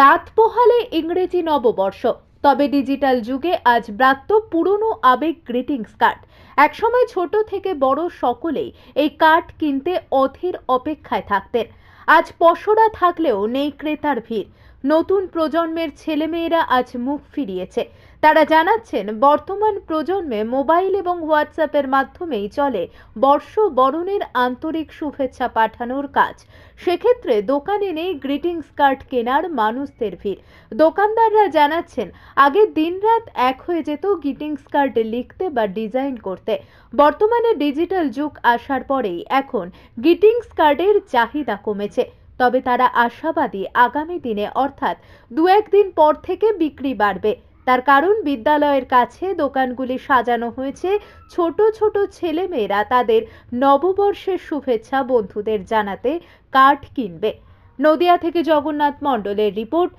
রাত পোহালে ইংরেজি নববর্ষ। তবে ডিজিটাল যুগে আজ ব্রাত্য পুরনো আবেগ গ্রিটিংস কার্ড। একসময় ছোট থেকে বড় সকলেই এই কার্ড কিনতে অধীর অপেক্ষায় থাকতেন। আজ পশরা থাকলেও নেই ক্রেতার ভিড়। নতুন প্রজন্মের ছেলেমেয়েরা আজ মুখ ফিরিয়েছে। তারা জানাচ্ছেন, বর্তমান প্রজন্মে মোবাইল এবং হোয়াটসঅ্যাপের মাধ্যমেই চলে বর্ষ বরণের আন্তরিক শুভেচ্ছা পাঠানোর কাজ। সেক্ষেত্রে দোকানে নেই গ্রিটিংস কার্ড কেনার মানুষদের ভিড়। দোকানদাররা জানাচ্ছেন, আগে দিনরাত এক হয়ে যেত গ্রিটিংস কার্ড লিখতে বা ডিজাইন করতে। বর্তমানে ডিজিটাল যুগ আসার পরেই এখন গ্রিটিংস কার্ডের চাহিদা কমেছে। তবে তারা আশাবাদী আগামী দিনে অর্থাৎ দু একদিন পর থেকে বিক্রি বাড়বে। তার কারণ বিদ্যালয়ের কাছে দোকানগুলি সাজানো হয়েছে। ছোট ছোট ছেলেমেয়েরা তাদের নববর্ষের শুভেচ্ছা বন্ধুদের জানাতে কাঠ কিনবে। নদিয়া থেকে জগন্নাথ মণ্ডলের রিপোর্ট।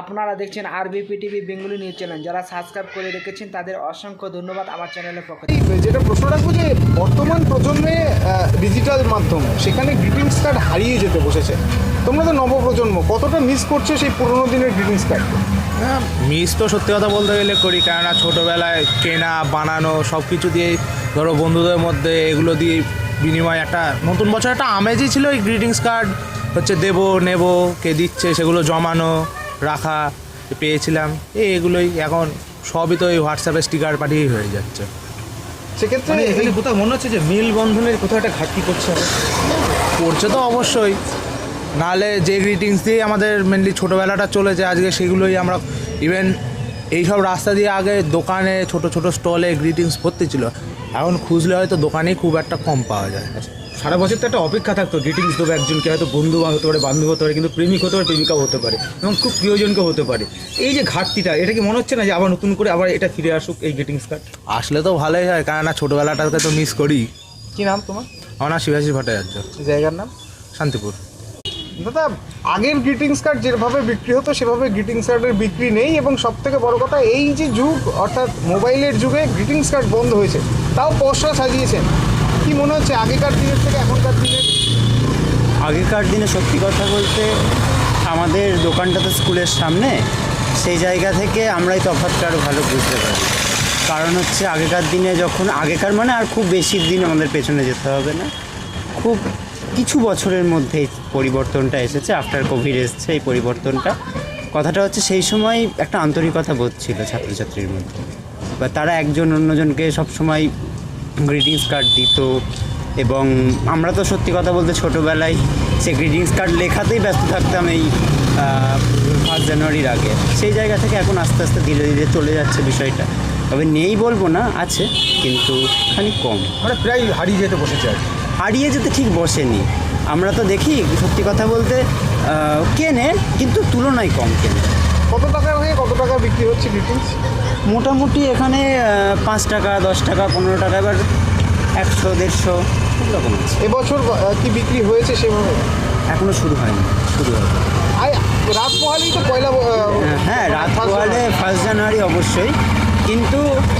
আপনারা দেখছেন ABP TV Bengali news channel যারা সাবস্ক্রাইব করে রেখেছেন তাদের অসংখ্য ধন্যবাদ আমার চ্যানেলের পক্ষ থেকে। যেটা প্রশ্ন রাখব যে বর্তমান প্রজন্মে ডিজিটাল মাধ্যম সেখানে গ্রিটিংস কার্ড হারিয়ে যেতে বসেছে। তোমরা তো নবপ্রজন্ম কতটা মিস করছ সেই পুরোনো দিনের গ্রিটিংস কার্ড হ্যাঁ মিস তো সত্যি কথা বলতে গেলে করি কেননা ছোটোবেলায় কেনা বানানো সব কিছু দিয়ে ধরো বন্ধুদের মধ্যে এগুলো দিয়ে বিনিময় একটা নতুন বছর একটা আমেজই ছিল এই গ্রিটিংস কার্ড হচ্ছে দেবো নেব কে দিচ্ছে সেগুলো জমানো রাখা পেয়েছিলাম। এই এগুলোই এখন সবই তো এই হোয়াটসঅ্যাপে স্টিকার পাঠিয়েই হয়ে যাচ্ছে। সেক্ষেত্রে মানে এখানে কোথাও মনে হচ্ছে যে মিল বন্ধনের কোথাও একটা ঘাটতি করছে করছে তো অবশ্যই। নাহলে যে গ্রিটিংস দিয়ে আমাদের মেনলি ছোটোবেলাটা চলেছে আজকে সেগুলোই আমরা ইভেন এইসব রাস্তা দিয়ে আগে দোকানে ছোট ছোট স্টলে গ্রিটিংস ভর্তি ছিল। এখন খুঁজলে হয়তো দোকানেই খুব একটা কম পাওয়া যায়। সারা বছর তো একটা অপেক্ষা থাকতো গ্রিটিংস দেবো একজনকে হয়তো বন্ধু হতে পারে বান্ধব হতে পারে কিন্তু প্রেমিক হতে পারে প্রেমিকাও হতে পারে এবং খুব প্রিয়জনকে হতে পারে। এই যে ঘাটতিটা এটা কি মনে হচ্ছে না যে আবার নতুন করে আবার এটা ফিরে আসুক এই গ্রিটিংস কার্ড আসলে তো ভালোই হয় কেননা ছোটোবেলাটাকে তো মিস করি। কি নাম তোমার? আমার নাম শিবাশী ভট্টাচার্য। জায়গার নাম? শান্তিপুর। দাদা আগের গ্রিটিংস কার্ড যেভাবে বিক্রি হতো সেভাবে গ্রিটিংস কার্ডের বিক্রি নেই এবং সব থেকে বড় কথা এই যে যুগ অর্থাৎ মোবাইলের যুগে গ্রিটিংস কার্ড বন্ধ হয়েছে তাও পশরা সাজিয়েছেন। কি মনে হচ্ছে আগেকার দিনের থেকে এখনকার দিনের? আগেকার দিনে সত্যি কথা বলতে আমাদের দোকানটা তো স্কুলের সামনে, সেই জায়গা থেকে আমরাই তফাৎটা আরও ভালো বুঝতে পারি। কারণ হচ্ছে আগেকার দিনে যখন, আগেকার মানে আর খুব বেশি দিন আমাদের পেছনে যেতে হবে না। খুব কিছু বছরের মধ্যেই পরিবর্তনটা এসেছে আফটার কোভিড এসছে এই পরিবর্তনটা। কথাটা হচ্ছে সেই সময় একটা আন্তরিকতা বোধ ছিল ছাত্রছাত্রীর মধ্যে। বা তারা একজন অন্যজনকে সবসময় গ্রিটিংস কার্ড দিত এবং আমরা তো সত্যি কথা বলতে ছোটোবেলায় সে গ্রিটিংস কার্ড লেখাতেই ব্যস্ত থাকতাম এই ফার্স্ট জানুয়ারির আগে। সেই জায়গা থেকে এখন আস্তে আস্তে ধীরে ধীরে চলে যাচ্ছে বিষয়টা। তবে নেই বলব না আছে কিন্তু খানিক কম। মানে প্রায় হারিয়ে যেতে বসেছে আর হারিয়ে যেতে ঠিক বসেনি। আমরা তো দেখি সত্যি কথা বলতে কেনে কিন্তু তুলনায় কম কেনে। কত টাকা হয়ে কত টাকা বিক্রি হচ্ছে মোটামুটি এখানে পাঁচ টাকা দশ টাকা পনেরো টাকা এবার একশো দেড়শো এরকম আছে। এবছর কি বিক্রি হয়েছে সেভাবে? এখনও শুরু হয়নি। শুরু হবে আই রাত পোহালেই তো পয়লা ব- হ্যাঁ রাত পোহালে ফার্স্ট জানুয়ারি অবশ্যই। কিন্তু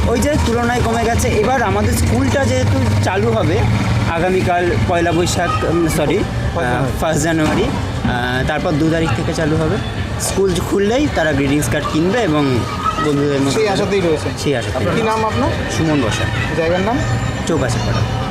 ওই যে তুলনায় কমে গেছে এবার আমাদের স্কুলটা যেহেতু চালু হবে আগামীকাল Poila Baisakh sorry first January তারপর দু তারিখ থেকে চালু হবে। স্কুল খুললেই তারা গ্রিটিংস কার্ড কিনবে এবং বন্ধুদের মধ্যে সেই আশাতেই রয়েছে। সেই আশা কি নাম আপনার? সুমন বসা। জায়গার নাম? চৌকাছে পাড়া।